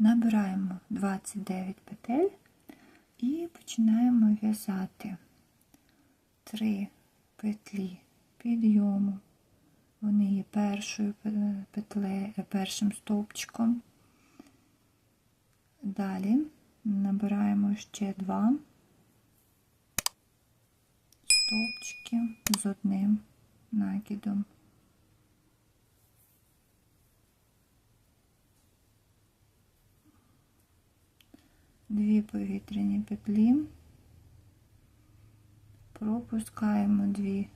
Набираємо 29 петель і починаємо в'язати 3 петлі підйому. Вони є першою петлею, першим стовпчиком. Далі набираємо ще два стовпчики з одним накидом. Дві повітряні петлі, пропускаємо дві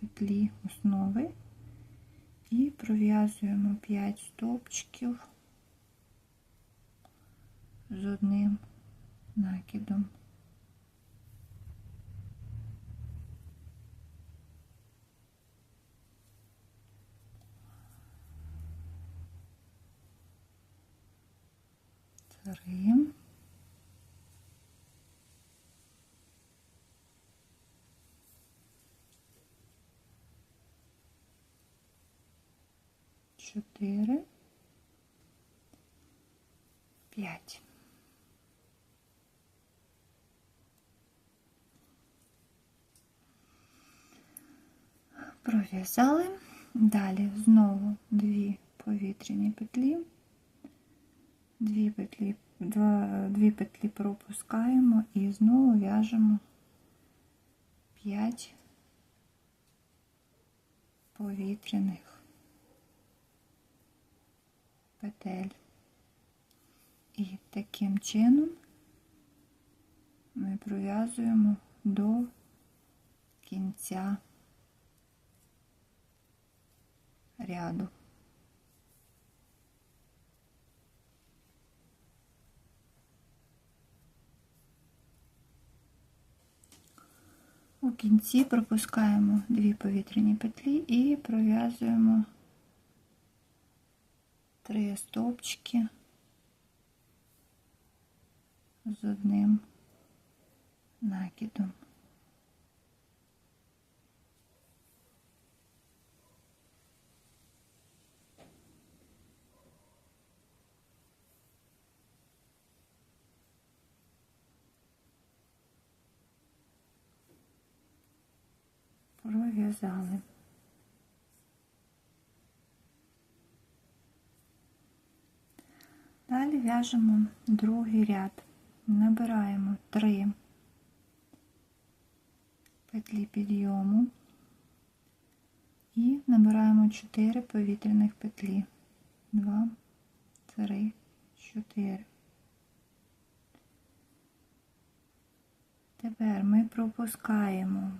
петлі основи і пров'язуємо 5 стовпчиків з одним накидом. Три. Чотири. П'ять. Пров'язали. Далі знову дві повітряні петлі. Дві петлі, два, дві петлі пропускаємо і знову в'яжемо 5 повітряних петель. І таким чином ми пров'язуємо до кінця ряду. У кінці пропускаємо дві повітряні петлі і пров'язуємо три стовпчики з одним накидом. Пров'язали. Далі в'яжемо другий ряд. Набираємо 3 петлі підйому і набираємо 4 повітряних петлі. 2, 3, 4. Тепер ми пропускаємо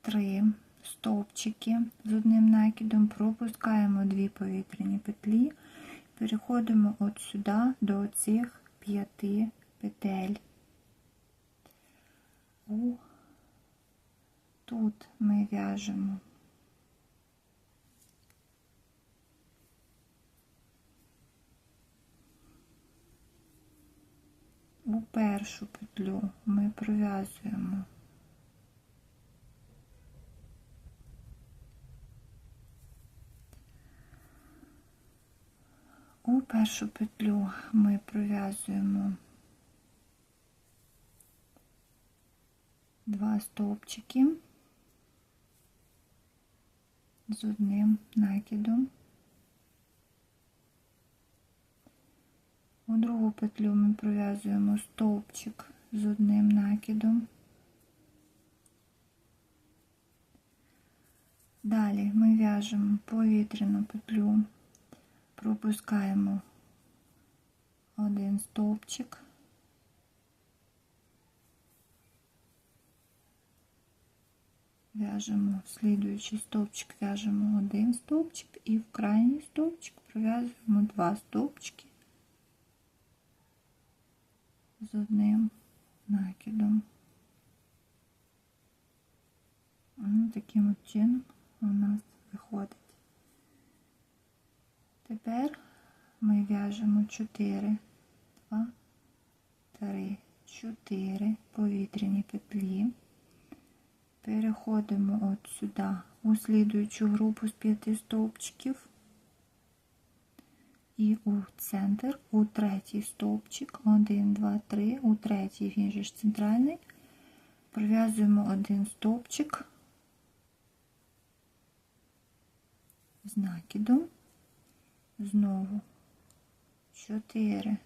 3 стовпчики з одним накидом, пропускаємо 2 повітряні петлі, переходимо от сюди до цих 5 петель. У тут ми в'яжемо у першу петлю ми пров'язуємо у першу петлю ми пров'язуємо два стовпчики з одним накидом. У другу петлю ми пров'язуємо стовпчик з одним накидом. Далі ми в'яжемо повітряну петлю, пропускаємо один стовпчик. В'яжемо слідуючий стовпчик, в'яжемо один стовпчик і в крайній стовпчик пров'язуємо два стовпчики з одним накидом. Таким от чином у нас виходить. Тепер ми в'яжемо 4, 2, 3, 4 повітряні петлі. Переходимо от сюди у слідуючу групу з п'яти стовпчиків. І у центр, у третій стовпчик, 1, 2, 3, у третій він же ж центральний, пров'язуємо один стовпчик з накидом, знову. 4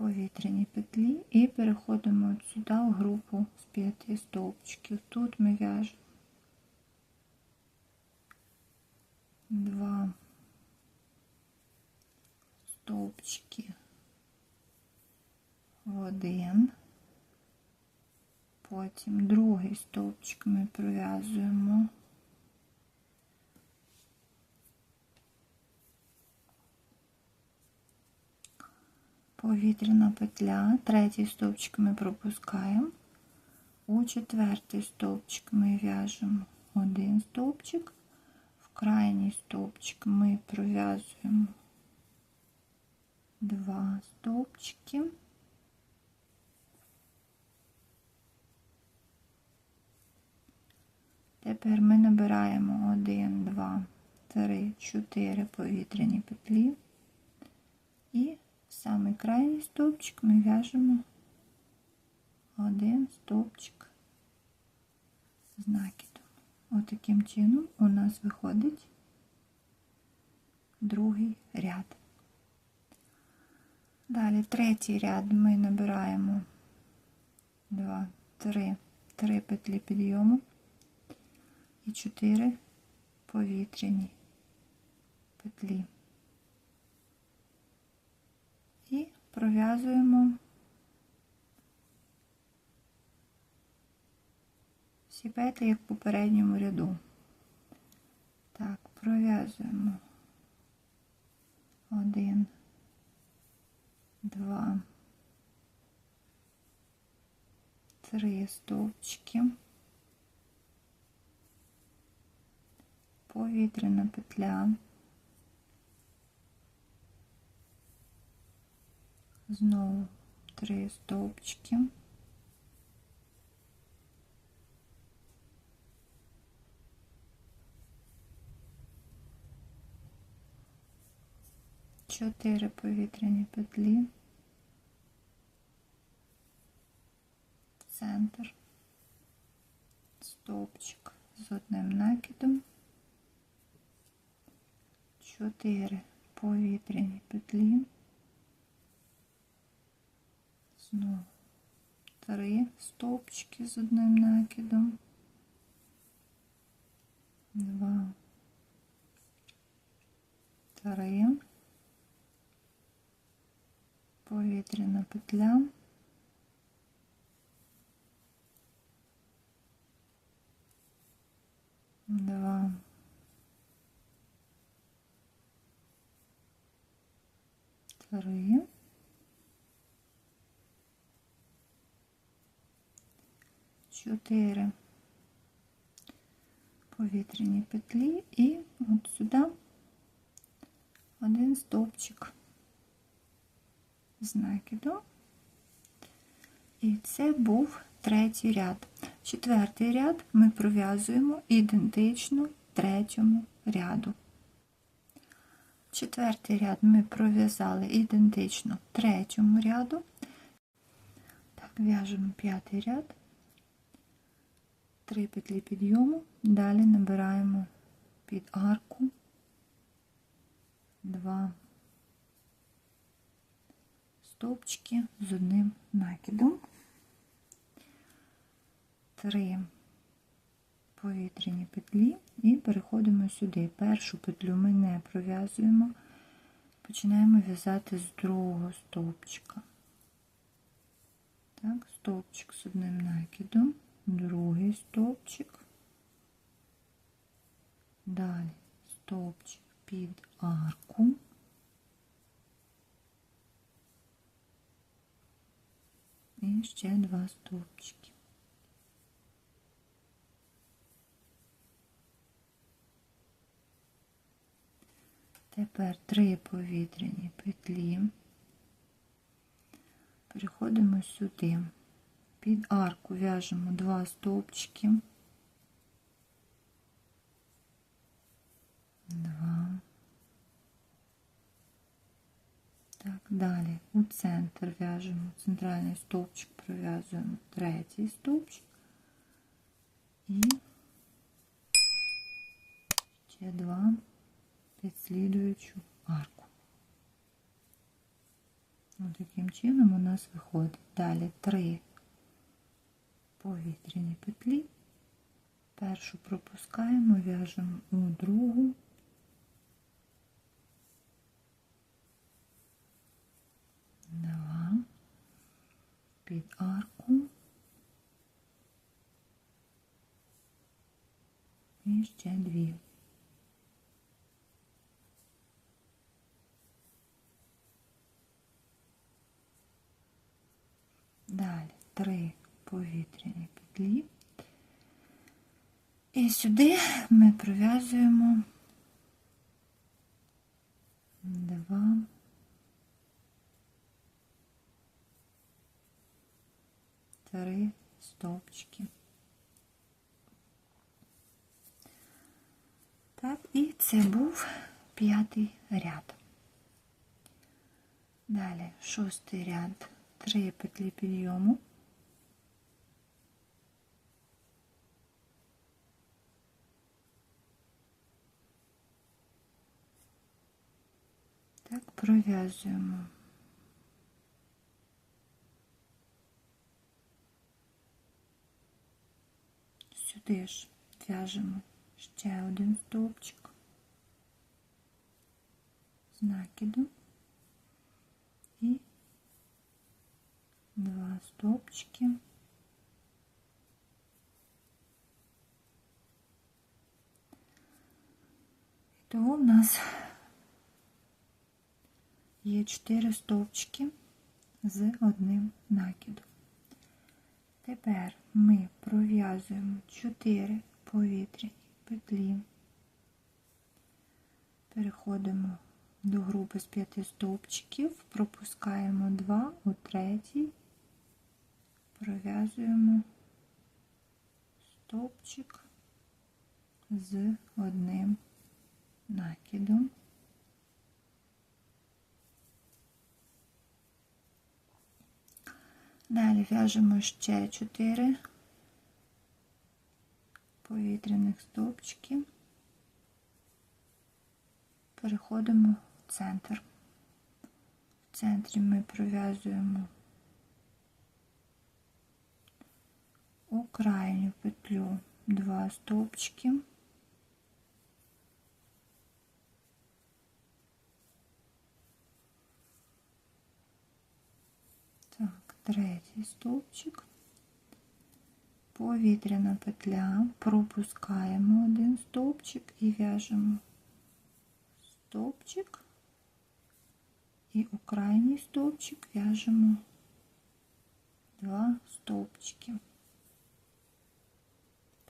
повітряні петлі. І переходимо от сюди в групу з п'яти стовпчиків. Тут ми в'яжемо. Два стовпчики в один, потім другий стовпчик ми пров'язуємо повітряна петля, третій стовпчик ми пропускаємо, у четвертий стовпчик ми в'яжемо один стовпчик, в крайній стовпчик ми пров'язуємо два стовпчики. Тепер ми набираємо 1, 2, 3, 4 повітряні петлі. І самий крайній стовпчик ми в'яжемо один стовпчик з накидом. Отаким чином у нас виходить другий ряд. Далі третій ряд ми набираємо 2, 3, 3 петлі підйому і 4 повітряні петлі. І пров'язуємо всі петлі, як в попередньому ряду. Так, пров'язуємо один, два, три стовпчики, повітряна петля. Знову три стовпчики. Чотири повітряні петлі, центр, стовпчик з одним накидом, чотири повітряні петлі. Знову три стовпчики з одним накидом, два, три, повітряна петля, два, три. Чотири повітряні петлі і от сюди один стовпчик з накиду. І це був третій ряд. Четвертий ряд ми пров'язуємо ідентично третьому ряду. Четвертий ряд ми пров'язали ідентично третьому ряду. Так, в'яжемо п'ятий ряд. 3 петлі підйому, далі набираємо під арку. 2 стовпчики з одним накидом, 3 повітряні петлі. І переходимо сюди. Першу петлю ми не пров'язуємо, починаємо в'язати з другого стовпчика. Так, стовпчик з одним накидом другий стовпчик, далі стовпчик під арку, і ще два стовпчики. Тепер три повітряні петлі, переходимо сюди. Під арку в'яжемо два стовпчики. Два. Так, далі у центр в'яжемо центральний стовпчик, пров'язуємо третій стовпчик і ще два підслідуючу арку. Ось таким чином у нас виходить далі три повітряні петлі. Першу пропускаємо, в'яжемо у другу. Два. Під арку. І ще дві. Далі три повітряні петлі. І сюди ми пров'язуємо два, три стовпчики. Так, і це був п'ятий ряд. Далі шостий ряд, три петлі підйому. Так, пров'язуємо. Сюди ж в'яжемо ще один стовпчик з накиду і два стовпчики. І того в нас є 4 стовпчики з одним накидом. Тепер ми пров'язуємо 4 повітряні петлі, переходимо до групи з 5 стовпчиків, пропускаємо 2 у третій, пров'язуємо стовпчик з одним накидом. Далі в'яжемо ще 4 повітряних стовпчики, переходимо в центр. В центрі ми пров'язуємо у крайню петлю 2 стовпчики. Так, третій стовпчик, повітряна петля, пропускаємо один стовпчик і в'яжемо стовпчик, і у крайній стовпчик в'яжемо два стовпчики.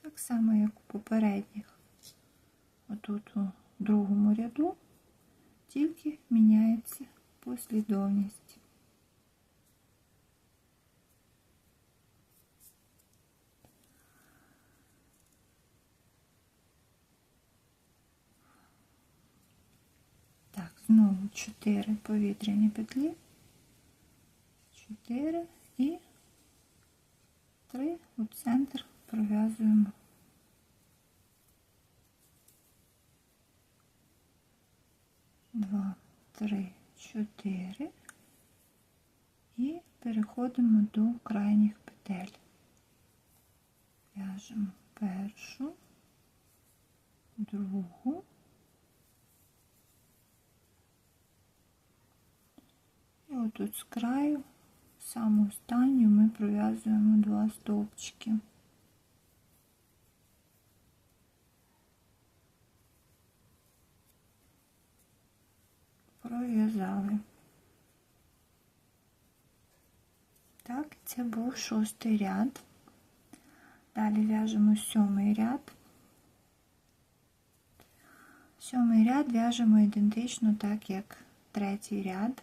Так само, як у попередніх. Отут у другому ряду, тільки міняється послідовність. Так, знову 4 повітряні петлі, 4 і 3 у центр пров'язуємо. Два, три, чотири і переходимо до крайніх петель. В'яжемо першу, другу. І отут з краю, саму останню, ми пров'язуємо два стовпчики. Пров'язали. Так, це був шостий ряд. Далі в'яжемо сьомий ряд. Сьомий ряд в'яжемо ідентично так, як третій ряд.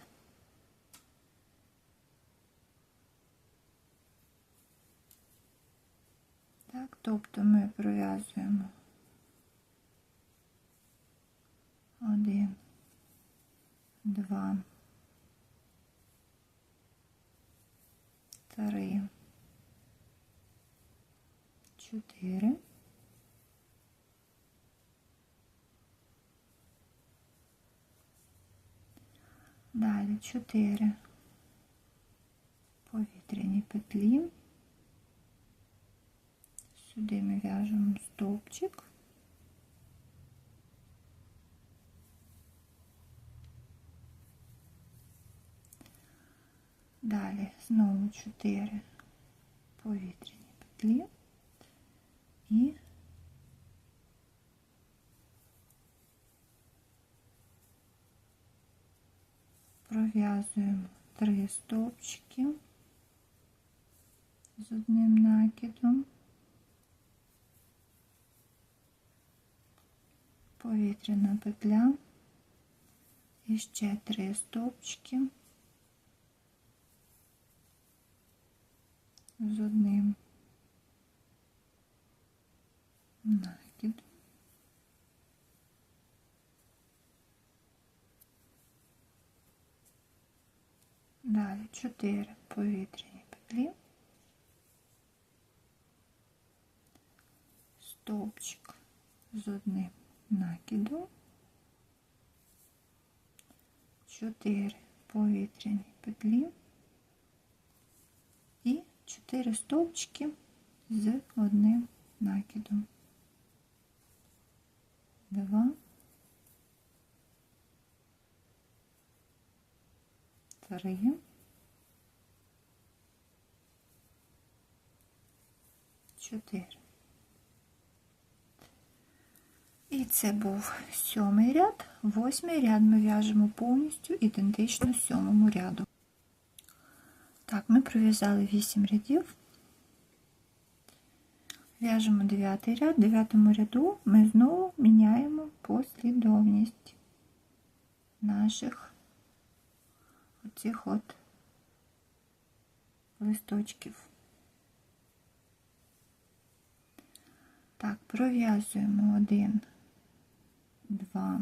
Так, тобто ми пров'язуємо один, два, три, чотири. Далі чотири повітряні петлі. Сюди ми в'яжемо стовпчик. Далі знову 4 повітряні петлі і пров'язуємо 3 стовпчики з одним накидом. Повітряна петля і ще 3 стовпчики. з одним накид. Далі 4 повітряні петлі, стовпчик з одним накидом, 4 повітряні петлі і 4 стовпчики з одним накидом. Два, три, чотири. І це був сьомий ряд, восьмий ряд ми в'яжемо повністю ідентично сьомому ряду. Так, ми пров'язали 8 рядів, в'яжемо 9 ряд, в 9 ряду ми знову міняємо послідовність наших оцих от листочків. Так, пров'язуємо один, два,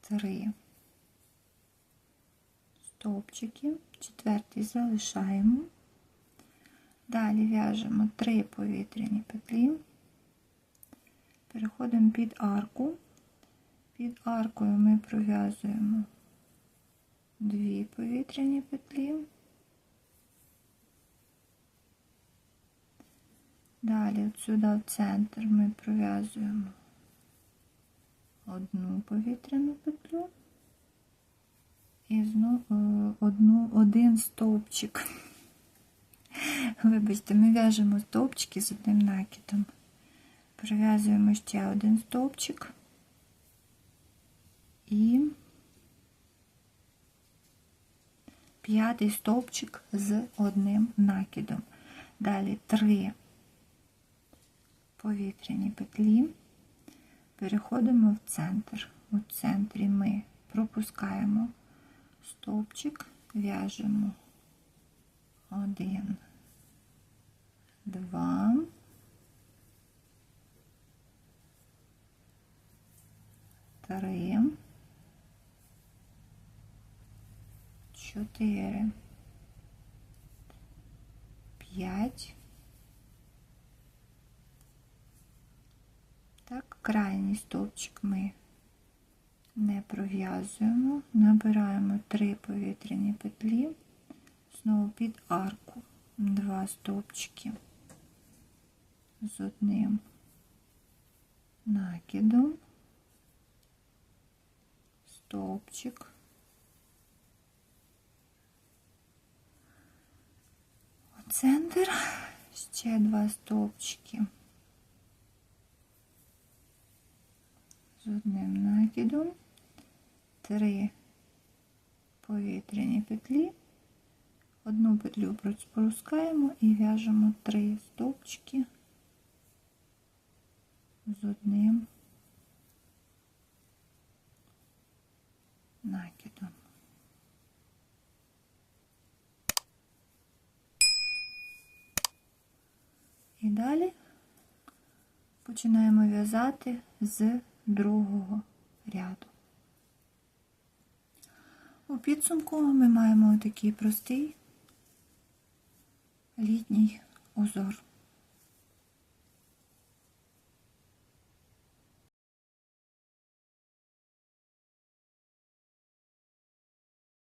три стовпчики, четвертий залишаємо. Далі в'яжемо три повітряні петлі, переходимо під арку. Під аркою ми пров'язуємо дві повітряні петлі. Далі от сюди в центр ми пров'язуємо одну повітряну петлю і знову е, одну, один стовпчик. Вибачте, ми в'яжемо стовпчики з одним накидом. Пров'язуємо ще один стовпчик і п'ятий стовпчик з одним накидом. Далі три повітряні петлі, переходимо в центр. У центрі ми пропускаємо стовпчик, в'яжемо один, два, три, чотири, п'ять. Так, крайній стовпчик ми не пров'язуємо, набираємо три повітряні петлі, знову під арку, два стовпчики з одним накидом, стовпчик, центр, ще два стовпчики. З одним накидом три повітряні петлі, одну петлю пропускаємо і в'яжемо три стовпчики з одним накидом. І далі починаємо в'язати з другого ряду. У підсумку ми маємо такий простий літній узор.